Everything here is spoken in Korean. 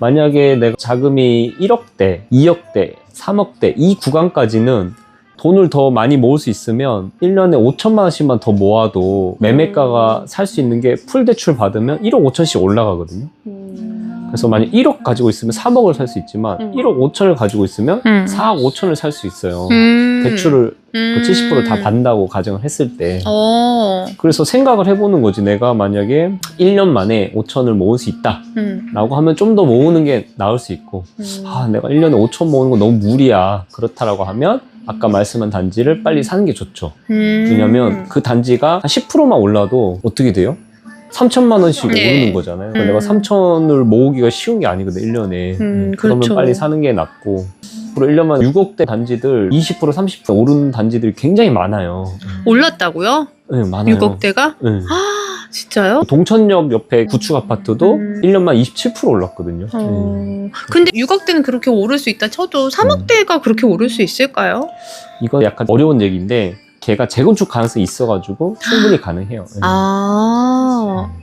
만약에 내가 자금이 1억대, 2억대, 3억대 이 구간까지는 돈을 더 많이 모을 수 있으면 1년에 5천만 원씩만 더 모아도 매매가가 살 수 있는 게 풀 대출 받으면 1억 5천씩 올라가거든요. 그래서 만약 1억 가지고 있으면 3억을 살 수 있지만 음. 1억 5천을 가지고 있으면 음. 4억 5천을 살 수 있어요. 음. 대출을 그 음. 70%다 받는다고 가정을 했을 때. 어. 그래서 생각을 해보는 거지. 내가 만약에 1년 만에 5천을 모을 수 있다. 음. 라고 하면 좀 더 모으는 게 나을 수 있고, 음. 아, 내가 1년에 5천 모으는 거 너무 무리야. 그렇다라고 하면, 아까 말씀한 단지를 빨리 사는 게 좋죠. 음. 왜냐면 그 단지가 한 10%만 올라도 어떻게 돼요? 3천만 원씩 네. 오르는 거잖아요. 그러니까 음. 내가 3천을 모으기가 쉬운 게 아니거든, 1년에. 음, 그러면 그렇죠. 빨리 사는 게 낫고. 앞으로 1년만 6억대 단지들 20% 30% 오른 단지들이 굉장히 많아요. 올랐다고요? 네, 많아요. 6억대가? 네. 아, 진짜요? 동천역 옆에 구축 아파트도 음. 1년만 27% 올랐거든요. 네. 어. 근데 6억대는 그렇게 오를 수 있다 쳐도 3억대가 그렇게 오를 수 있을까요? 이건 약간 어려운 얘기인데 걔가 재건축 가능성이 있어가지고 충분히 가능해요. 네. 아.